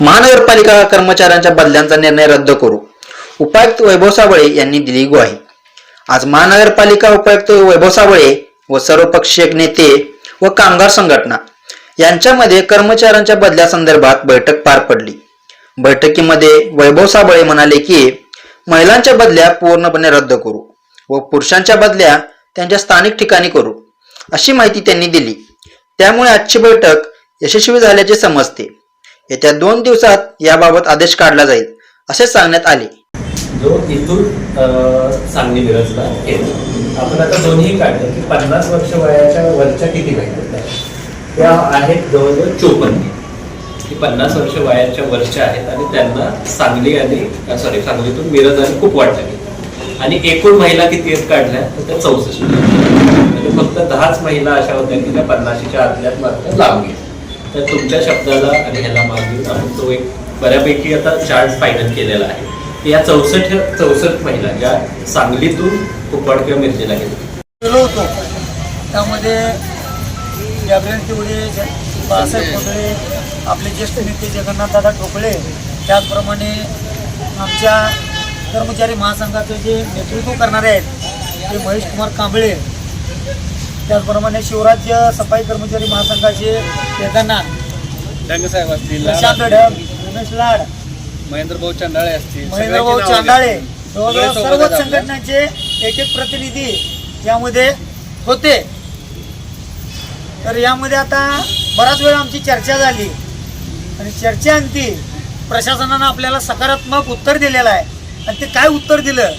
महानगरपालिका कर्मचाऱ्यांच्या बदल्यांचा निर्णय रद्द करू. उपायुक्त वैभव साबळे यांनी दिली ग्वाही. आज महानगरपालिका उपायुक्त वैभव साबळे व सर्वपक्षीय नेते व कामगार संघटना यांच्यामध्ये कर्मचाऱ्यांच्या बदल्यासंदर्भात बैठक पार पडली. बैठकीमध्ये वैभव साबळे म्हणाले की महिलांच्या बदल्या पूर्णपणे रद्द करू व पुरुषांच्या बदल्या त्यांच्या स्थानिक ठिकाणी करू अशी माहिती त्यांनी दिली. त्यामुळे आजची बैठक यशस्वी झाल्याचे समजते. येत्या दोन दिवसात याबाबत आदेश काढला जाईल असे सांगण्यात आले. जो इथून सांगली मिरजला येतो. आपण आता दोन्ही काढले की पन्नास वर्ष वयाच्या वरच्या किती महिला त्या आहेत जवळजवळ चोपन्न. की पन्नास वर्ष वयाच्या वरच्या आहेत आणि त्यांना सांगली आणि सॉरी सांगलीतून मिरज आणि खूप वाट आणि एकूण महिला किती आहेत काढल्या? तर त्या चौसष्ट. म्हणजे फक्त दहाच महिला अशा होत्या की त्या पन्नाशीच्या आतल्यात मात्र लावून गेल्या. तर तुमच्या शब्दाला आणि ह्याला मान देऊन आपण तो एक बऱ्यापैकी आता चार्ट फायनल केलेला आहे. या चौसष्ट चौसष्ट महिला ज्या सांगलीतून कुपवाड किंवा मिरजेला गेल्या. गेलो होतो. त्यामध्ये गॅब्रियल तिवडे बाळासाहेब कोंडळे आपले ज्येष्ठ नेते जगन्नाथदादा ठोकळे त्याचप्रमाणे आमच्या कर्मचारी महासंघाचे जे नेतृत्व करणारे आहेत ते महेश कुमार कांबळे त्याचप्रमाणे शिवराज्य सफाई कर्मचारी महासंघाचे केदारनाथ रंगसाहेब असतील प्रशांत ढग रमेश लाड महेंद्र भाऊ चंडाळे असतील महेंद्रभाऊ. जवळजवळ सगळे सोबत सर्वच. संघटनांचे एक एक प्रतिनिधी यामध्ये होते. तर यामध्ये आता बराच वेळ आमची चर्चा झाली. आणि चर्चेअंती प्रशासनानं आपल्याला सकारात्मक उत्तर दिलेलं आहे. आणि ते काय उत्तर दिलं?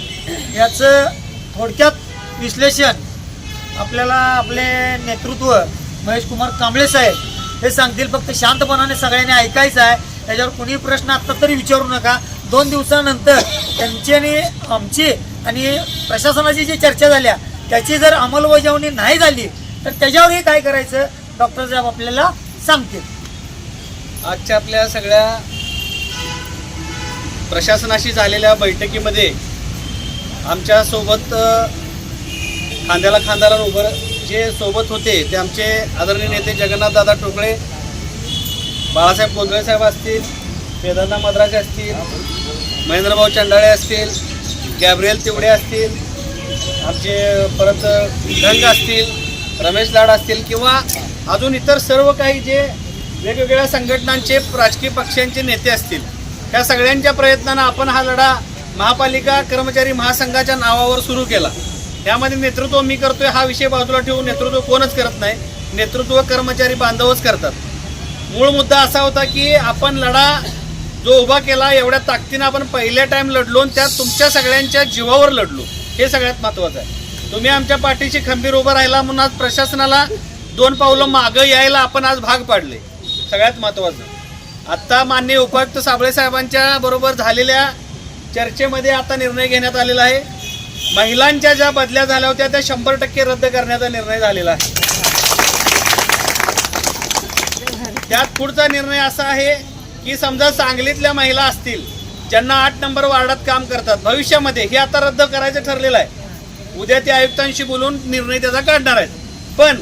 याचं थोडक्यात विश्लेषण आपल्याला आपले नेतृत्व महेश कुमार कांबळे साहेब हे सांगतील. फक्त शांतपणाने सगळ्यांनी ऐकायचं आहे. त्याच्यावर कुणी प्रश्न आत्ता तरी विचारू नका. दोन दिवसानंतर त्यांची आणि आमची आणि प्रशासनाची जी चर्चा झाल्या त्याची जर अंमलबजावणी नाही झाली तर त्याच्यावरही काय करायचं? डॉक्टर साहेब आपल्याला सांगतील. आजच्या आपल्या सगळ्या प्रशासनाशी झालेल्या बैठकीमध्ये आमच्यासोबत खांद्याला खांद्याला उभं जे सोबत होते ते आमचे आदरणीय नेते जगन्नाथदादा टोकळे बाळासाहेब कोंदळे साहेब असतील वेदांना मद्रासे असतील महेंद्रभाऊ चंडाळे असतील गॅब्रियल तिवडे असतील आमचे परत ढंग असतील रमेश लाड असतील किंवा अजून इतर सर्व काही जे वेगवेगळ्या संघटनांचे राजकीय पक्षांचे नेते असतील त्या सगळ्यांच्या प्रयत्नानं आपण हा लढा महापालिका कर्मचारी महासंघाच्या नावावर सुरू केला. त्यामध्ये नेतृत्व मी करतोय हा विषय बाजूला ठेवून नेतृत्व कोणच करत नाही. नेतृत्व कर्मचारी बांधवच करतात. मूळ मुद्दा असा होता की आपण लढा जो उभा केला एवढ्या ताकदीनं आपण पहिल्या टाइम लढलो आणि त्यात तुमच्या सगळ्यांच्या जीवावर लढलो. हे सगळ्यात महत्त्वाचं आहे. तुम्ही आमच्या पाठीशी खंबीर उभं राहिला म्हणून आज प्रशासनाला दोन पावलं मागं यायला आपण आज भाग पाडले. सगळ्यात महत्त्वाचं आत्ता माननीय उपायुक्त साबळे साहेबांच्या बरोबर झालेल्या चर्चेमध्ये आता निर्णय घेण्यात आलेला आहे. महिलांच्या ज्या बदल्या झाल्या होत्या त्या शंभर टक्के रद्द करण्याचा निर्णय झालेला आहे. त्यात पुढचा निर्णय असा आहे की समजा सांगलीतल्या महिला असतील ज्यांना आठ नंबर वार्डात काम करतात भविष्यामध्ये हे आता रद्द करायचं ठरलेलं आहे. उद्या ते आयुक्तांशी बोलून निर्णय त्याचा काढणार आहेत. पण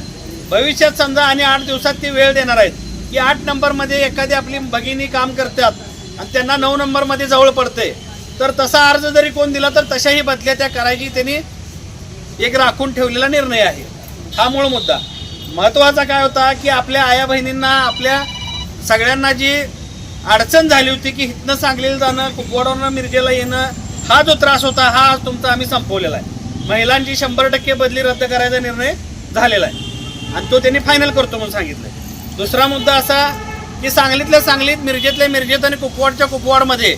भविष्यात समजा आणि आठ दिवसात ते वेळ देणार आहेत की आठ नंबरमध्ये एखादी आपली भगिनी काम करतात आणि त्यांना नऊ नंबरमध्ये जवळ पडते तर तसा अर्ज जरी कोण दिला तर तशाही बदल्या त्या करायची त्यांनी एक राखून ठेवलेला निर्णय आहे. हा मूळ मुद्दा. महत्त्वाचा काय होता की आपल्या आया बहिणींना आपल्या सगळ्यांना जी अडचण झाली होती की इथनं सांगलीला जाणं कुपवाडावरनं मिरजेला येणं हा जो त्रास होता हा तुमचा आम्ही संपवलेला आहे. महिलांची शंभर टक्के बदली रद्द करायचा निर्णय झालेला आहे. आणि तो त्यांनी फायनल करतो म्हणून सांगितलं दुसरा मुद्दा असा की सांगलीतल्या सांगलीत मिरजेतल्या मिरजेत आणि कुपवाडच्या कुपवाडमध्ये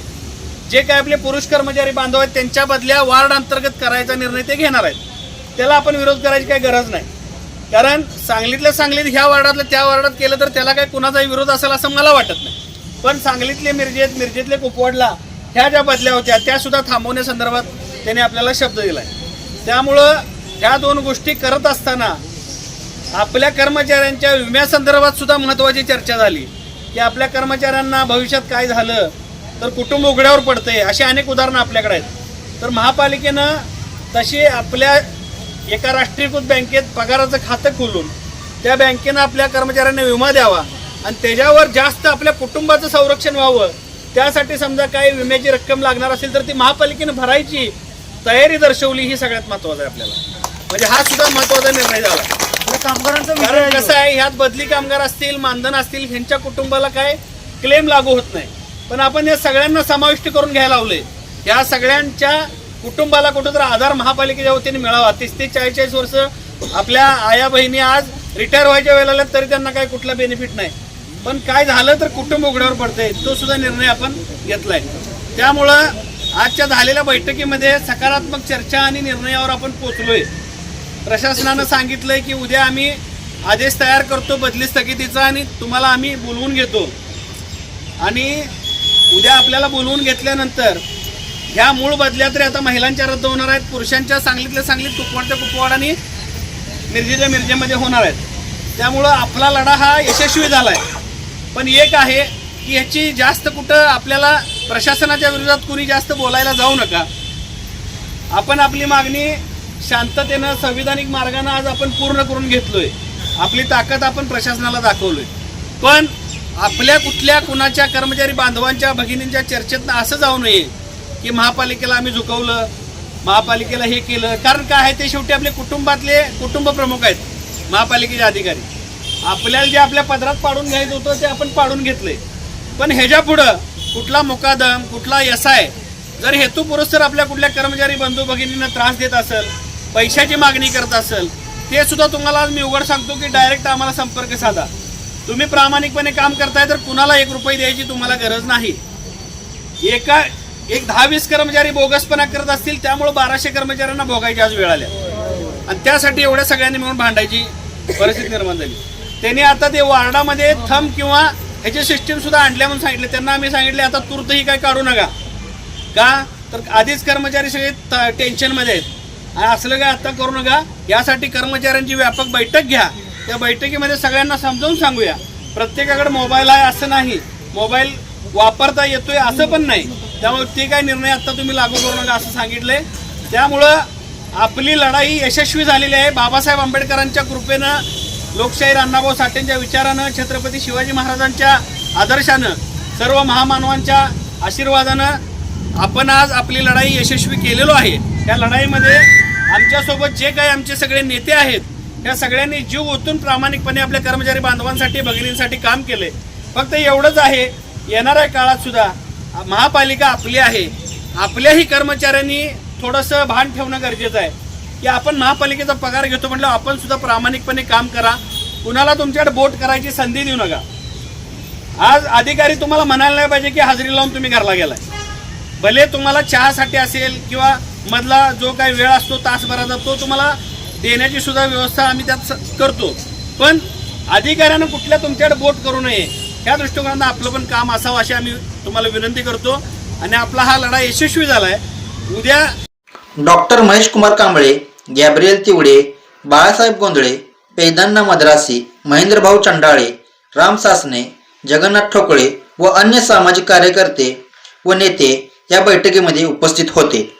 जे काय आपले पुरुष कर्मचारी बांधव आहेत त्यांच्या बदल्या वार्ड अंतर्गत करायचा निर्णय ते घेणार आहेत. त्याला आपण विरोध करायची काही गरज नाही. कारण सांगलीतल्या सांगलीत ह्या वार्डातलं त्या वार्डात केलं तर त्याला काही कुणाचाही विरोध असेल असं मला वाटत नाही. पण सांगलीतले मिरजेत मिरजेतले कुपवाडला ह्या ज्या बदल्या होत्या त्यासुद्धा थांबवण्यासंदर्भात त्याने आपल्याला शब्द दिला आहे त्यामुळं ह्या दोन गोष्टी करत असताना आपल्या कर्मचाऱ्यांच्या विम्यासंदर्भात सुद्धा महत्त्वाची चर्चा झाली. की आपल्या कर्मचाऱ्यांना भविष्यात काय झालं तर कुटुंब उघड्यावर पडते अशी अनेक उदाहरणं आपल्याकडे आहेत. तर महापालिकेनं तशी आपल्या एका राष्ट्रीयकृत बँकेत पगाराचं खातं खोलून त्या बँकेनं आपल्या कर्मचाऱ्यांना विमा द्यावा आणि त्याच्यावर जास्त आपल्या कुटुंबाचं संरक्षण व्हावं. त्यासाठी समजा काही विम्याची रक्कम लागणार असेल तर ती महापालिकेनं भरायची तयारी दर्शवली ही सगळ्यात महत्वाचं आहे आपल्याला. म्हणजे हा सुद्धा महत्त्वाचा निर्णय झाला. आपल्या कामगारांचा कारण कसं आहे ह्यात बदली कामगार असतील मानधन असतील ह्यांच्या कुटुंबाला काय क्लेम लागू होत नाही. पण आपण या सगळ्यांना समाविष्ट करून घ्यायला लावले या सगळ्यांच्या कुटुंबाला कुठंतरी आधार महापालिकेच्या वतीने मिळावा. तीस ते चाळीस वर्ष आपल्या आया बहिणी आज रिटायर व्हायच्या वेळेला तरी त्यांना काही कुठला बेनिफिट नाही. पण काय झालं तर कुटुंब उघड्यावर पडतंय. तो सुद्धा निर्णय आपण घेतलाय. त्यामुळं आजच्या झालेल्या बैठकीमध्ये सकारात्मक चर्चा आणि निर्णयावर आपण पोचलोय. प्रशासनानं सांगितलंय की उद्या आम्ही आदेश तयार करतो बदली स्थगितीचा आणि तुम्हाला आम्ही बोलवून घेतो. आणि उद्या आपल्याला बोलवून घेतल्यानंतर ह्या मूळ बदल्या तरी आता महिलांच्या रद्द होणार आहेत पुरुषांच्या सांगलीतल्या सांगलीत कुपवाडच्या कुपवाड आणि मिरजेच्या मिरजेमध्ये होणार आहेत. त्यामुळं आपला लढा हा यशस्वी झाला आहे पण एक आहे की ह्याची जास्त कुठं आपल्याला प्रशासनाच्या विरोधात कुणी जास्त बोलायला जाऊ नका. आपण आपली मागणी शांततेनं संविधानिक मार्गानं आज आपण पूर्ण करून घेतलोय. आपली ताकद आपण प्रशासनाला दाखवलोय. पण आपल्या कुठल्या कुणाच्या कर्मचारी बांधवांच्या भगिनींच्या चर्चेतनं असं जाऊ नये की महापालिकेला आम्ही झुकवलं महापालिकेला हे केलं. कारण काय आहे ते शेवटी आपले कुटुंबातले कुटुंब प्रमुख आहेत महापालिकेचे अधिकारी. आपल्याला जे आपल्या पदरात पाडून घ्यायचं होतं ते आपण पाडून घेतले पण ह्याच्या पुढं कुठला मुकादम कुठला यसाय जर हेतुपुरस्तर आपल्या कुठल्या कर्मचारी बंधू भगिनींना त्रास देत असेल पैशाची मागणी करत असेल ते सुद्धा तुम्हाला आज मी उघड सांगतो की डायरेक्ट आम्हाला संपर्क साधा. तुम्ही प्रामाणिकपणे काम करताय तर कुणाला एक रुपये द्यायची तुम्हाला गरज नाही. एका एक दहा वीस कर्मचारी बोगसपणा करत असतील त्यामुळे बाराशे कर्मचाऱ्यांना भोगायची आज वेळ आल्या. आणि त्यासाठी एवढ्या सगळ्यांनी मिळून भांडायची परिस्थिती निर्माण झाली. त्यांनी आता ते वार्डामध्ये थंब किंवा ह्याची सिस्टीम सुद्धा आणल्या म्हणून सांगितले. त्यांना आम्ही सांगितले आता तुर्तही काय काढू नका. का? तर आधीच कर्मचारी सगळे त- टेन्शनमध्ये आहेत. आणि असलं काय आता करू नका. यासाठी कर्मचाऱ्यांची व्यापक बैठक घ्या. त्या बैठकीमध्ये सगळ्यांना समजावून सांगूया. प्रत्येकाकडे मोबाईल आहे असं नाही. मोबाईल वापरता येतोय असं पण नाही. त्यामुळे ते काय निर्णय आता तुम्ही लागू करू नका असं सांगितले त्यामुळं आपली लढाई यशस्वी झालेली आहे. बाबासाहेब आंबेडकरांच्या कृपेनं लोकशाही अण्णाभाऊ साठेंच्या विचारानं छत्रपती शिवाजी महाराजांच्या आदर्शानं सर्व महामानवांच्या आशीर्वादानं आपण आज आपली लढाई यशस्वी केलेलो आहे. त्या लढाईमध्ये आमच्यासोबत जे काही आमचे सगळे नेते आहेत या सगळ्यांनी जीव ओतून प्रामाणिकपणे आपल्या कर्मचारी बांधवांसाठी भगिनींसाठी काम केले. फक्त एवढंच आहे येणाऱ्या काळात सुद्धा महापालिका आपली आहे. आपल्याही कर्मचाऱ्यांनी थोडंसं भान ठेवणं गरजेचं आहे. की आपण महापालिकेचा पगार घेतो म्हटलं आपण सुद्धा प्रामाणिकपणे काम करा. कुणाला तुमच्याकडे बोट करायची संधी देऊ नका. आज अधिकारी तुम्हाला म्हणायला नाही पाहिजे की हजेरी लावून तुम्ही घरला गेलाय. भले तुम्हाला चहासाठी असेल किंवा मधला जो काही वेळ असतो तासभराचा तो तुम्हाला देण्याची सुद्धा व्यवस्था आम्ही त्यात स- करतो. पण अधिकाऱ्यानं कुठल्या तुमच्याकडे बोट करू नये ह्या दृष्टिकोनानं आपलं पण काम असावं अशी आम्ही तुम्हाला विनंती करतो. आणि आपला हा लढा यशस्वी झालाय. उद्या डॉक्टर महेश कुमार कांबळे गॅब्रियल तिवडे बाळासाहेब गोंधळे पैदान्ना मद्रासी महेंद्रभाऊ चंडाळे राम सासने जगन्नाथ ठोकळे व अन्य सामाजिक कार्यकर्ते व नेते या बैठकीमध्ये उपस्थित होते.